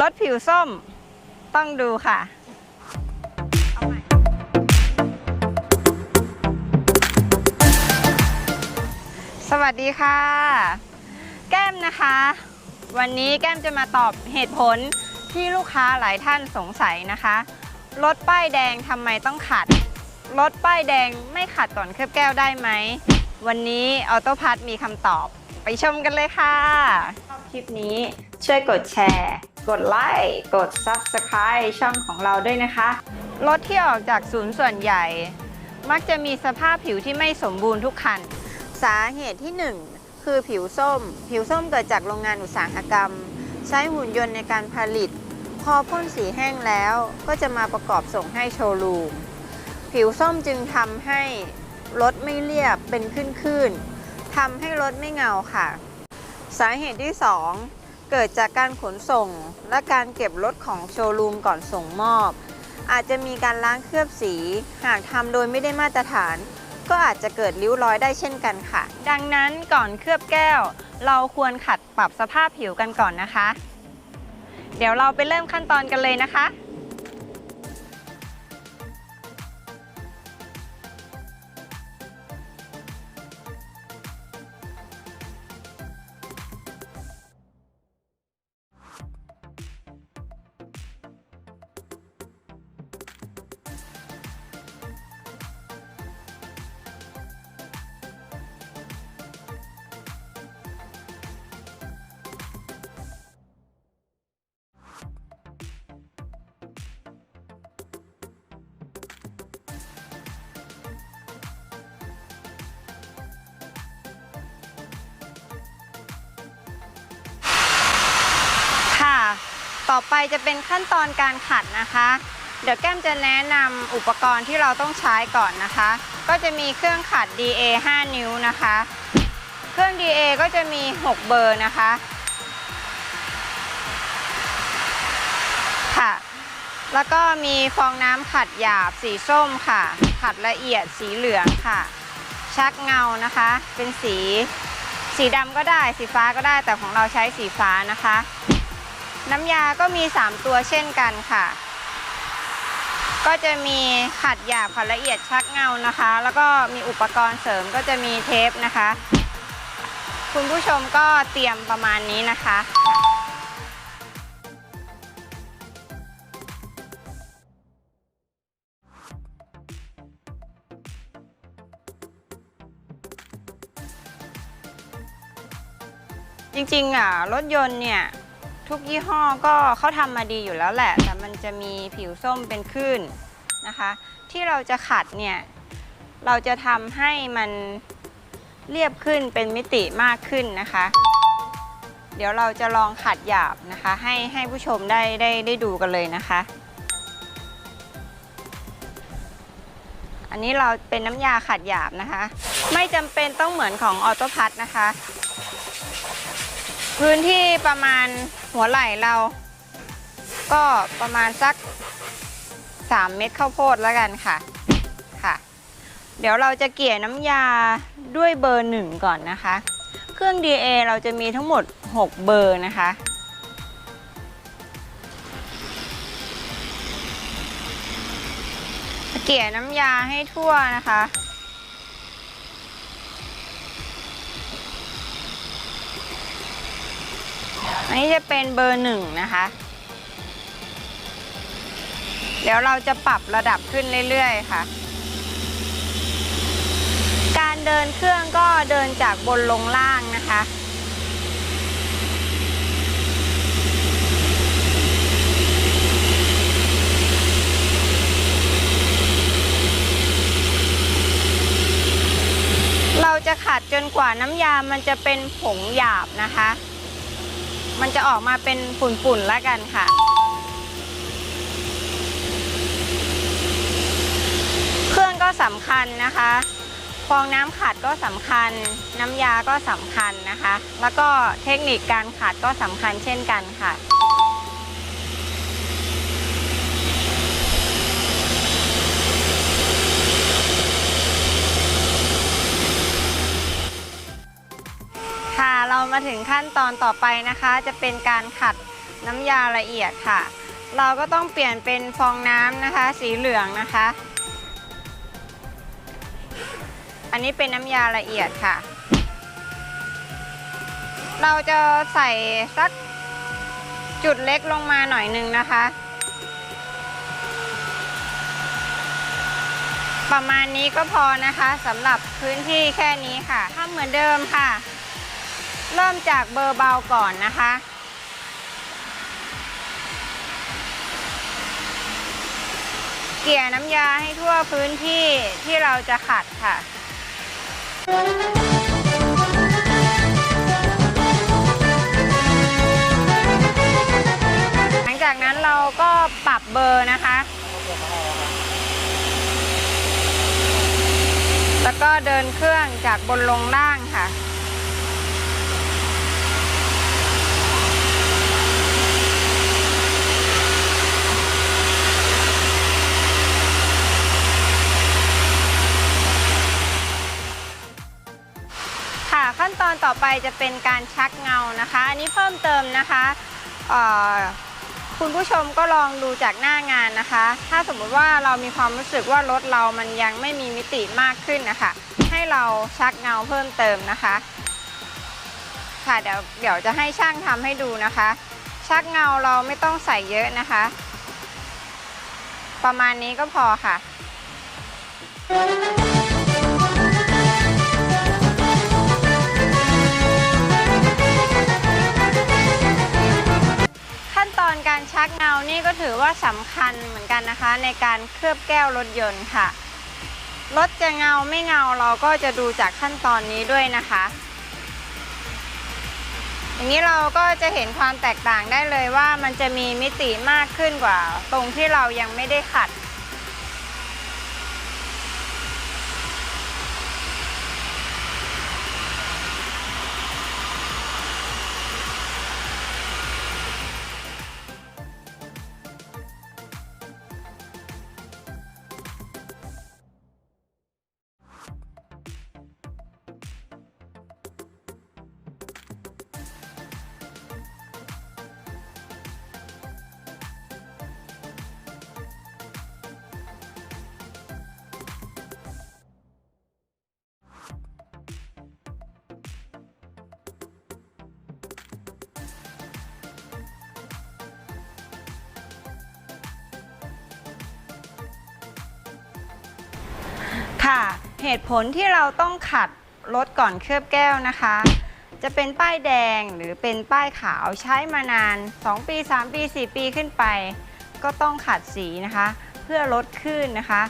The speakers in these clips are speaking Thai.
รถผิวส้มต้องดูค่ะสวัสดีค่ะ แก้มนะคะ วันนี้แก้มจะมาตอบเหตุผลที่ลูกค้าหลายท่านสงสัยนะคะรถป้ายแดงทำไมต้องขัดรถป้ายแดงไม่ขัดก่อนเคลือบแก้วได้ไหม วันนี้ออโต้พัทมีคำตอบ ไปชมกันเลยค่ะชอบคลิปนี้ช่วยกดแชร์ กดไลค์กด Subscribe ช่องของเราด้วยนะคะ รถที่ออกจากศูนย์ส่วนใหญ่ มักจะมีสภาพผิวที่ไม่สมบูรณ์ทุกคัน สาเหตุที่ 1 คือผิวส้ม ผิวส้มเกิดจากโรงงานอุตสาหกรรม ใช้หุ่นยนต์ในการผลิต พอพ่นสีแห้งแล้วก็จะมาประกอบส่งให้โชว์รูม ผิวส้มจึงทำให้รถไม่เรียบเป็นขึ้นๆทำให้รถไม่เงาค่ะ สาเหตุที่ 2 เกิดจากการขนส่งและการเก็บรถของโชว์รูมก่อนส่งมอบ อาจจะมีการล้างเคลือบสี หากทำโดยไม่ได้มาตรฐาน ก็อาจจะเกิดริ้วรอยได้เช่นกันค่ะ ดังนั้นก่อนเคลือบแก้ว เราควรขัดปรับสภาพผิวกันก่อนนะคะ เดี๋ยวเราไปเริ่มขั้นตอนกันเลยนะคะ ต่อไปจะเป็นขั้นตอนการขัดนะคะ เดี๋ยวแก้มจะแนะนำอุปกรณ์ที่เราต้องใช้ก่อนนะคะ ก็จะมีเครื่องขัด DA 5 นิ้วนะคะ เครื่อง DA ก็จะมี 6 เบอร์นะคะค่ะแล้วก็มีฟองน้ำขัดหยาบสีส้มค่ะ ขัดละเอียดสีเหลืองค่ะ ชักเงานะคะ เป็นสี สีดำก็ได้สีฟ้าก็ได้แต่ของเราใช้สีฟ้านะคะ น้ำยาก็มี 3 ตัวเช่นกันค่ะ ก็จะมีขัดหยาบขัดละเอียดชักเงานะคะ แล้วก็มีอุปกรณ์เสริมก็จะมีเทปนะคะ คุณผู้ชมก็เตรียมประมาณนี้นะคะจริงๆอะรถยนต์เนี่ย ทุกยี่ห้อก็เขาทำมาดีอยู่แล้วแหละ แต่มันจะมีผิวส้มเป็นคลื่นนะคะ ที่เราจะขัดเนี่ย เราจะทำให้มันเรียบขึ้นเป็นมิติมากขึ้นนะคะ เดี๋ยวเราจะลองขัดหยาบนะคะ ให้ให้ผู้ชมได้ได้ได้ดูกันเลยนะคะ อันนี้เราเป็นน้ำยาขัดหยาบนะคะ ไม่จำเป็นต้องเหมือนของออโต้พัทนะคะ พื้นที่ประมาณหัวไหล่เรา ก็ประมาณสัก 3 เม็ดข้าวโพดแล้วกันค่ะค่ะ เดี๋ยวเราจะเกลี่ยน้ำยาด้วยเบอร์หนึ่งก่อนนะคะ เครื่อง DA เราจะมีทั้งหมด 6 เบอร์นะคะเกลี่ยน้ำยาให้ทั่วนะคะ อันนี้จะเป็นเบอร์หนึ่งนะคะ เดี๋ยวเราจะปรับระดับขึ้นเรื่อยๆค่ะ การเดินเครื่องก็เดินจากบนลงล่างนะคะเราจะขัดจนกว่าน้ำยามันจะเป็นผงหยาบนะคะ มันจะออกมาเป็นฝุ่นๆแล้วกันค่ะ เครื่องก็สำคัญนะคะฟองน้ำขัดก็สำคัญ น้ำยาก็สำคัญนะคะ แล้วก็เทคนิคการขัดก็สำคัญเช่นกันค่ะ ค่ะเรา มาถึงขั้นตอนต่อไปนะคะ จะเป็นการขัดน้ำยาละเอียดค่ะ เราก็ต้องเปลี่ยนเป็นฟองน้ำนะคะ สีเหลืองนะคะ อันนี้เป็นน้ำยาละเอียดค่ะ เราจะใส่สักจุดเล็กลงมาหน่อยหนึงนะคะ ประมาณนี้ก็พอนะคะสำหรับพื้นที่แค่นี้ค่ะทำเหมือนเดิมค่ะ เริ่มจากเบอร์เบาก่อนนะคะ เกี่ยน้ำยาให้ทั่วพื้นที่ที่เราจะขัดค่ะหลังจากนั้นเราก็ปรับเบอร์นะคะ แล้วก็เดินเครื่องจากบนลงล่างค่ะขั้นตอนต่อ ไปจะเป็นการชักเงานะคะ อันนี้เพิ่มเติมนะคะคุณผู้ชมก็ลองดูจากหน้างานนะคะ ถ้าสมมุติว่าเรามีความรู้สึกว่ารถเรามันยังไม่มีมิติมากขึ้นนะคะ ให้เราชักเงาเพิ่มเติมนะคะ ค่ะเดี๋ยวเดี๋ยวจะให้ช่างทำให้ดูนะคะ ชักเงาเราไม่ต้องใส่เยอะนะคะ ประมาณนี้ก็พอค่ะ ว่าสำคัญเหมือนกันนะคะ ในการเคลือบแก้วรถยนต์ค่ะ รถจะเงาไม่เงาเราก็จะดูจากขั้นตอนนี้ด้วยนะคะ อย่างนี้เราก็จะเห็นความแตกต่างได้เลยว่ามันจะมีมิติมากขึ้นกว่า ตรงที่เรายังไม่ได้ขัด ค่ะ เหตุผลที่เราต้องขัดรถก่อนเคลือบแก้วนะคะ จะเป็นป้ายแดงหรือเป็นป้ายขาวใช้มานาน 2 ปี 3 ปี 4 ปีขึ้นไป ก็ต้องขัดสีนะคะ เพื่อลดคลื่นนะคะ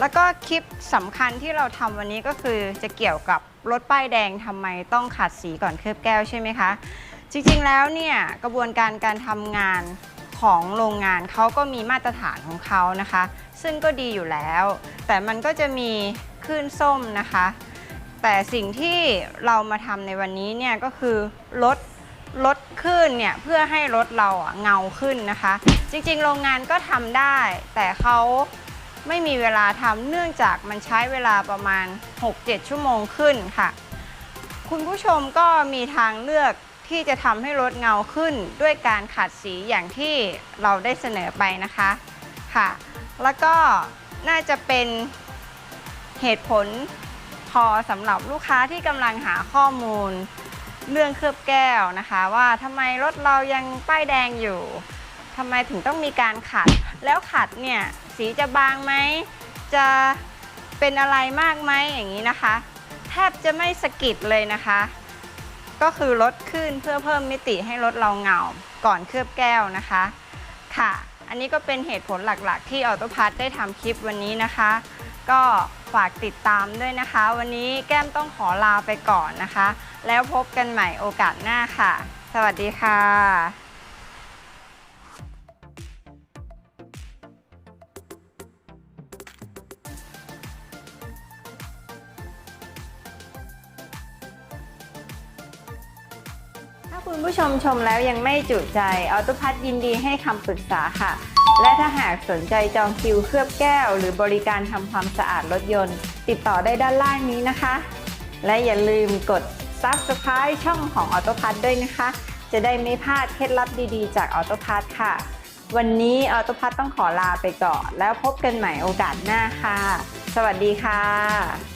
แล้วก็คลิปสำคัญที่เราทำวันนี้ก็คือจะเกี่ยวกับรถป้ายแดงทำไมต้องขัดสีก่อนเคลือบแก้วใช่ไหมคะ จริงๆแล้วเนี่ยกระบวนการการทำงานของโรงงานเขาก็มีมาตรฐานของเขานะคะ ซึ่งก็ดีอยู่แล้ว แต่มันก็จะมีคลื่นส้มนะคะ แต่สิ่งที่เรามาทำในวันนี้เนี่ยก็คือลดลดคลื่นเนี่ยเพื่อให้รถเราเงาขึ้นนะคะ จริงๆ โรงงานก็ทำได้ แต่เขาไม่มีเวลาทำเนื่องจากมันใช้เวลาประมาณ 6-7 ชั่วโมงขึ้นค่ะ คุณผู้ชมก็มีทางเลือกที่จะทำให้รถเงาขึ้นด้วยการขัดสีอย่างที่เราได้เสนอไปนะคะค่ะ แล้วก็ น่าจะเป็นเหตุผลพอสำหรับลูกค้าที่กำลังหาข้อมูล เรื่องเคลือบแก้วนะคะ ว่าทำไมรถเรายังป้ายแดงอยู่ทำไมถึงต้องมีการขัด แล้วขัดเนี่ยสีจะบางไหมจะเป็นอะไรมากไหมอย่างนี้นะคะ แทบจะไม่สกิดเลยนะคะ ก็คือลดขึ้นเพื่อเพิ่มมิติให้รถเราเงาก่อนเคลือบแก้วนะคะค่ะ อันนี้ก็เป็นเหตุผลหลักๆ ที่ออโตพัทได้ทำคลิปวันนี้นะคะ ก็ฝากติดตามด้วยนะคะ วันนี้แก้มต้องขอลาไปก่อนนะคะ แล้วพบกันใหม่โอกาสหน้าค่ะ สวัสดีค่ะ ถ้าคุณผู้ชมชมแล้วยังไม่จุใจออโตพัทยินดีให้คำปรึกษาค่ะ และถ้าหากสนใจจองคิวเคลือบแก้ว หรือบริการทำความสะอาดรถยนต์ ติดต่อได้ด้านล่างนี้นะคะ และอย่าลืมกด Subscribe ช่องของออโตพัทด้วยนะคะ จะได้ไม่พลาดเคล็ดลับดีๆ จากออโตพัทค่ะ วันนี้ออโตพัทต้องขอลาไปก่อน แล้วพบกันใหม่โอกาสหน้าค่ะ สวัสดีค่ะ